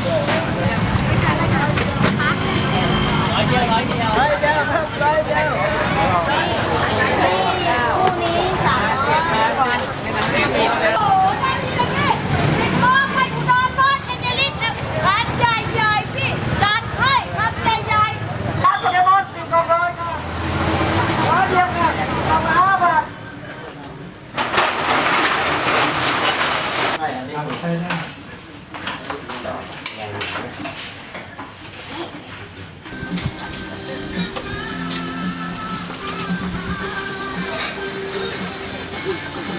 ร้อยเดียวครับร้อยเดียวใช่ใช่